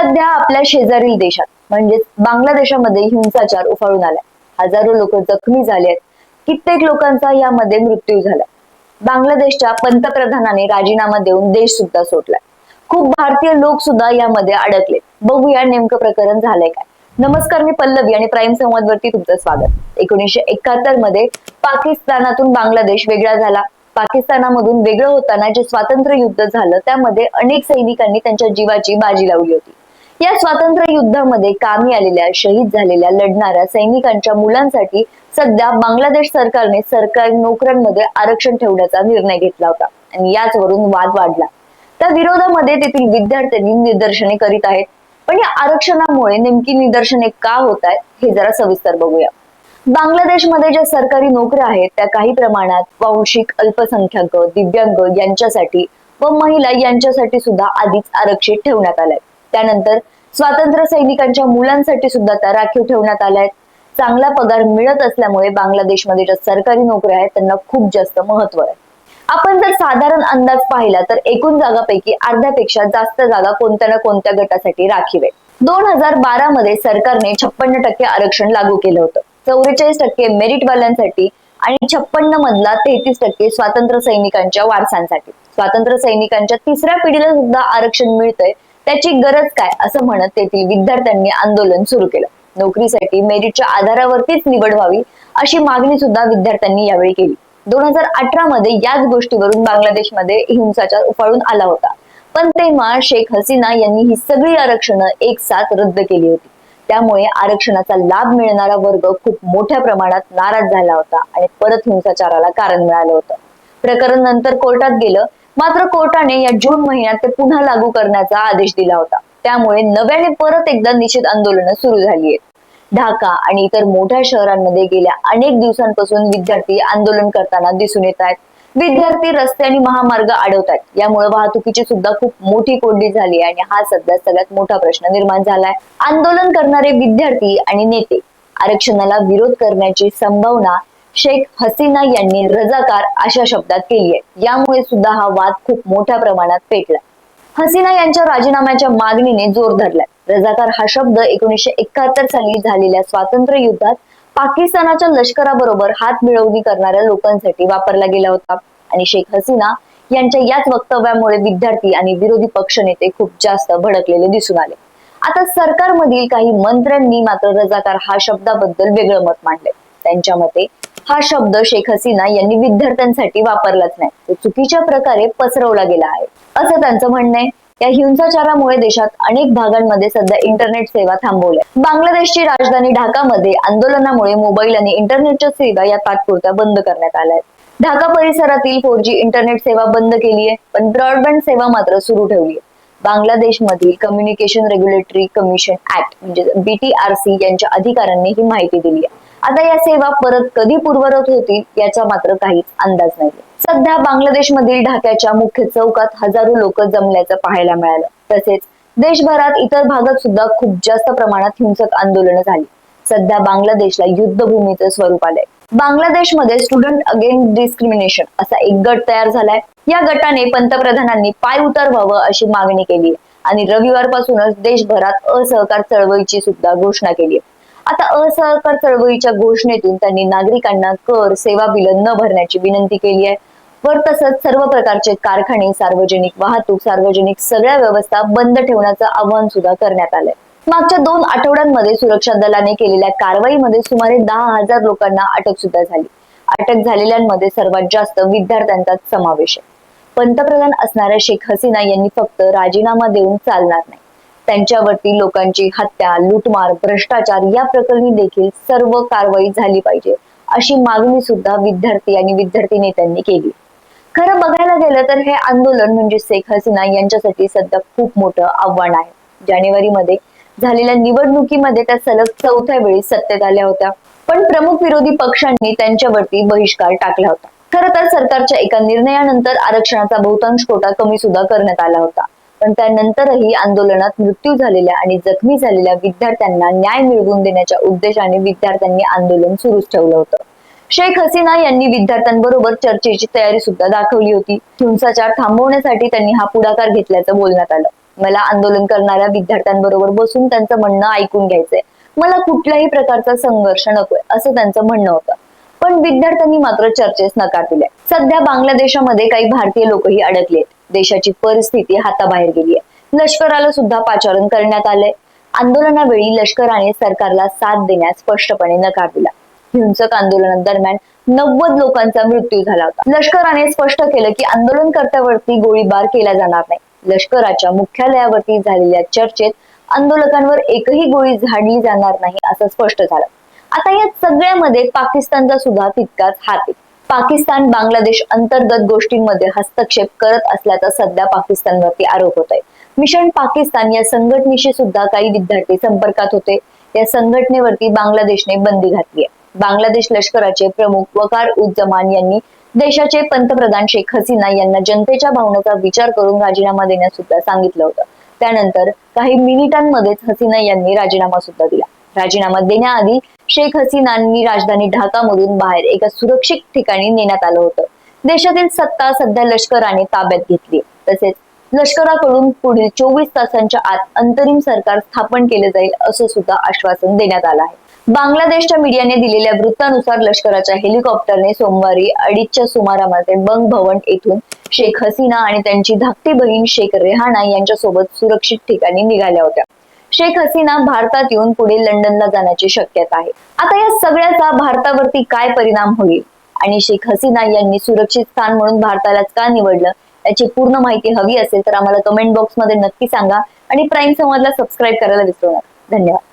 सध्या आपल्या शेजारील देशात म्हणजेच बांगलादेशामध्ये हिंसाचार उफाळून आलाय. हजारो लोक जखमी झाले आहेत कित्येक लोकांचा यामध्ये मृत्यू झाला बांगलादेशच्या पंतप्रधानाने राजीनामा देऊन देश सुद्धा सोडलाय. खूप भारतीय लोक सुद्धा यामध्ये अडकले बघूया नेमकं प्रकरण झालंय काय. नमस्कार मी पल्लवी आणि प्राईम संवाद वरती तुमचं स्वागत. एकोणीसशे एकाहत्तरमध्ये पाकिस्तानातून बांगलादेश वेगळा झाला. पाकिस्तानामधून वेगळं होताना जे स्वातंत्र्य युद्ध झालं त्यामध्ये अनेक सैनिकांनी त्यांच्या जीवाची बाजी लावली होती. या स्वातंत्र्य युद्धामध्ये कामी आलेल्या शहीद झालेल्या लढणाऱ्या सैनिकांच्या मुलांसाठी सध्या बांगलादेश सरकारने सरकारी नोकऱ्यांमध्ये आरक्षण ठेवण्याचा निर्णय घेतला होता आणि याचवरून वाद वाढला. त्या विरोधामध्ये तेथील विद्यार्थ्यांनी निदर्शने करीत आहेत. पण या आरक्षणामुळे नेमकी निदर्शने का होत आहेत हे जरा सविस्तर बघूया. बांगलादेशमध्ये ज्या सरकारी नोकऱ्या आहेत त्या काही प्रमाणात वांशिक अल्पसंख्याक दिव्यांग यांच्यासाठी व महिला यांच्यासाठी सुद्धा आधीच आरक्षित ठेवण्यात आल्या. त्यानंतर स्वातंत्र्य सैनिकांच्या मुलांसाठी सुद्धा त्या राखीव ठेवण्यात आल्या आहेत. चांगला पगार मिळत असल्यामुळे बांगलादेशमध्ये ज्या सरकारी नोकऱ्या आहेत त्यांना खूप जास्त महत्त्व आहे. आपण जर साधारण अंदाज पाहिला तर एकूण जागापैकी अर्ध्यापेक्षा जास्त जागा कोणत्या ना कोणत्या गटासाठी राखीव आहे दोन हजार बारा मध्ये सरकारने छप्पन्न टक्के आरक्षण लागू केलं होतं. चौवेचाळीस टक्के मेरिटवाल्यांसाठी आणि छप्पन्न मधला तेहतीस टक्के स्वातंत्र्य सैनिकांच्या वारसांसाठी. स्वातंत्र्य सैनिकांच्या तिसऱ्या पिढीला सुद्धा आरक्षण मिळतंय. त्याची गरज काय? असं म्हणत तेथील विद्यार्थ्यांनी आंदोलन सुरू केलं. नोकरीसाठी मेरिटच्या आधारावरतीच निवड व्हावी अशी मागणी सुद्धा विद्यार्थ्यांनी यावेळी केली. दोन हजार अठरा मध्ये याच गोष्टीवरून बांगलादेशमध्ये हिंसाचार उफाळून आला होता. पण तेव्हा शेख हसीना यांनी ही सगळी आरक्षण एक साथ रद्द केली होती. त्यामुळे आरक्षणाचा लाभ मिळणारा वर्ग खूप मोठ्या प्रमाणात नाराज झाला होता आणि परत हिंसाचाराला कारण मिळालं होतं. प्रकरण नंतर कोर्टात गेलं. मात्र कोर्टाने या जून महिन्यात ते पुन्हा लागू करण्याचा आदेश दिला होता. त्यामुळे नव्याने परत एकदा निषेध आंदोलनं सुरू झाली आहेत ढाका आणि इतर मोठ्या शहरांमध्ये गेल्या अनेक दिवसांपासून विद्यार्थी आंदोलन करताना दिसून येत आहेत. विद्यार्थी रस्ते आणि महामार्ग अडवतात यामुळे वाहतुकीची सुद्धा खूप मोठी कोंडी झाली आहे आणि हा सध्या सगळ्यात मोठा प्रश्न निर्माण झालाय. आंदोलन करणारे विद्यार्थी आणि नेते आरक्षणाला विरोध करण्याची संभावना शेख हसीना यांनी रजाकार अशा शब्दात केली आहे यामुळे सुद्धा हा वाद खूप मोठ्या प्रमाणात पेटला हसीना यांच्या राजीनाम्याच्या मागणीने जोर धरलाय. रजाकार हा शब्द एकोणीसशे एकाहत्तर साली झालेल्या स्वातंत्र्य युद्धात पाकिस्तानाच्या लष्कराबरोबर हात मिळवणी करणाऱ्या लोकांसाठी वापरला गेला होता. आणि शेख हसीना यांच्या याच वक्तव्यामुळे विद्यार्थी आणि विरोधी पक्षनेते खूप जास्त भडकलेले दिसून आले. आता सरकारमधील काही मंत्र्यांनी मात्र रजाकार हा शब्दाबद्दल वेगळं मत मांडले त्यांच्या मते हा शब्द शेख हसीना यांनी विद्यार्थ्यांसाठी वापरलाच नाही. तो चुकीच्या प्रकारे पसरवला गेला आहे. असं त्यांचं म्हणणं आहे. या हिंसाचारामुळे देशात अनेक भागांमध्ये सध्या इंटरनेट सेवा थांबवल्या. बांगलादेशची राजधानी ढाकामध्ये आंदोलनामुळे मोबाईल आणि इंटरनेटच्या सेवा या तात्पुरत्या बंद करण्यात आल्या आहेत ढाका परिसरातील फोर जी इंटरनेट सेवा बंद केली आहे पण ब्रॉडबँड सेवा मात्र सुरू ठेवली आहे. बांगलादेशमधील कम्युनिकेशन रेग्युलेटरी कमिशन ऍक्ट म्हणजे बीटीआरसी यांच्या अधिकाऱ्यांनी ही माहिती दिली आहे. आता या सेवा परत कधी पूर्वरत होतील याचा मात्र काहीच अंदाज नाही. सध्या बांगलादेशमधील ढाक्याच्या मुख्य चौकात हजारो लोक जमल्याचं पाहायला मिळालं. तसेच देशभरात इतर भागात सुद्धा खूप जास्त प्रमाणात हिंसक आंदोलनं झाली. सध्या बांगलादेशला युद्धभूमीचं स्वरूप आलंय. बांगलादेशमध्ये स्टुडंट अगेन डिस्क्रिमिनेशन असा एक गट तयार झालाय. या गटाने पंतप्रधानांनी पाय उतार व्हावं अशी मागणी केली आणि रविवारपासूनच देशभरात असहकार चळवळीची सुद्धा घोषणा केली आहे. आता असहकार चळवळीच्या घोषणेतून त्यांनी नागरिकांना कर सेवा बिल न भरण्याची विनंती केली आहे. वर तसंच सर्व प्रकारचे कारखाने सार्वजनिक वाहतूक सार्वजनिक सगळ्या व्यवस्था बंद ठेवण्याचं आवाहन सुद्धा करण्यात आलंय. मागच्या दोन आठवड्यांमध्ये सुरक्षा दलाने केलेल्या कारवाईमध्ये सुमारे दहा हजार लोकांना अटक सुद्धा झाली. अटक झालेल्यांमध्ये सर्वात जास्त विद्यार्थ्यांचा समावेश आहे. पंतप्रधान असणाऱ्या शेख हसीना यांनी फक्त राजीनामा देऊन चालणार नाही. त्यांच्यावरती लोकांची हत्या लूटमार भ्रष्टाचार या प्रकरणी देखील सर्व कारवाई झाली पाहिजे अशी मागणी सुद्धा विद्यार्थी आणि विद्यार्थी नेत्यांनी केली. खरं बघायला गेलं तर हे आंदोलन म्हणजे शेख हसीना यांच्यासाठी सध्या खूप मोठं आव्हान आहे. जानेवारीमध्ये झालेल्या निवडणुकीमध्ये त्या सलग चौथ्या वेळी सत्तेत आल्या होत्या पण प्रमुख विरोधी पक्षांनी त्यांच्यावरती बहिष्कार टाकला होता. खर तर सरकारच्या एका निर्णयानंतर आरक्षणाचा बहुतांश कोटा कमी सुद्धा करण्यात आला होता. पण त्यानंतरही आंदोलनात मृत्यू झालेल्या आणि जखमी झालेल्या विद्यार्थ्यांना न्याय मिळवून देण्याच्या उद्देशाने विद्यार्थ्यांनी आंदोलन सुरूच ठेवलं होतं. शेख हसीना यांनी विद्यार्थ्यांबरोबर चर्चेची तयारी सुद्धा दाखवली होती. हिंसाचार थांबवण्यासाठी त्यांनी हा पुढाकार घेतल्याचं बोलण्यात आलं. मला आंदोलन करणाऱ्या विद्यार्थ्यांबरोबर बसून त्यांचं म्हणणं ऐकून घ्यायचंय. मला कुठल्याही प्रकारचा संघर्ष नकोय असं त्यांचं म्हणणं होतं. पण विद्यार्थ्यांनी मात्र चर्चेस नकार दिले सध्या बांगलादेशामध्ये काही भारतीय लोकही अडकलेत. देशाची परिस्थिती हाताबाहेर गेली आहे लष्कराला सुद्धा पाचारण करण्यात आलंय. आंदोलनावेळी लष्कराने सरकारला साथ देण्यास स्पष्टपणे नकार दिला. हिंसक आंदोलनादरम्यान नव्वद लोकांचा मृत्यू झाला होता. लष्कराने स्पष्ट केलं की आंदोलनकर्त्यावरती गोळीबार केला जाणार नाही. लष्कराच्या मुख्यालयावरती झालेल्या चर्चेत आंदोलकांवर एकही गोळी झाडली जाणार नाही असं स्पष्ट झालं. आता या सगळ्यामध्ये पाकिस्तानचा सुद्धा तितकाच हात आहे. पाकिस्तान बांगलादेश अंतर्गत गोष्टींमध्ये हस्तक्षेप करत असल्याचा सध्या पाकिस्तानवरती आरोप होत आहे मिशन पाकिस्तान या संघटनेशी सुद्धा काही विद्यार्थी संपर्कात होते. या संघटनेवरती बांगलादेशने बंदी घातली आहे. बांगलादेश लष्कराचे प्रमुख वकार उज्जमान यांनी देशाचे पंतप्रधान शेख हसीना यांना जनतेच्या भावनेचा विचार करून राजीनामा देण्यास सुद्धा सांगितलं होतं. त्यानंतर काही मिनिटांमध्येच हसीना यांनी राजीनामा सुद्धा दिला. राजीनामा देण्याआधी शेख हसीनांनी राजधानी ढाकामधून बाहेर एका सुरक्षित ठिकाणी नेण्यात आलं होतं. देशातील सत्ता सध्या लष्कराने ताब्यात घेतली. तसेच लष्कराकडून पुढील चोवीस तासांच्या आत अंतरिम सरकार स्थापन केले जाईल असं सुद्धा आश्वासन देण्यात आलं आहे. बांगलादेशच्या मीडियाने दिलेल्या वृत्तानुसार लष्कराच्या हेलिकॉप्टरने सोमवारी अडीचच्या सुमारामध्ये बंग भवन येथून शेख हसीना आणि त्यांची धाकटी बहीण शेख रेहाना यांच्यासोबत सुरक्षित ठिकाणी निघाल्या होत्या. शेख हसीना भारतात येऊन पुढे लंडनला जाण्याची शक्यता आहे. आता या सगळ्याचा भारतावरती काय परिणाम होईल? आणि शेख हसीना यांनी सुरक्षित स्थान म्हणून भारतालाच का निवडलं? याची पूर्ण माहिती हवी असेल तर आम्हाला कमेंट बॉक्समध्ये नक्की सांगा आणि प्राईम संवादला सबस्क्राईब करायला विसरू नका. धन्यवाद.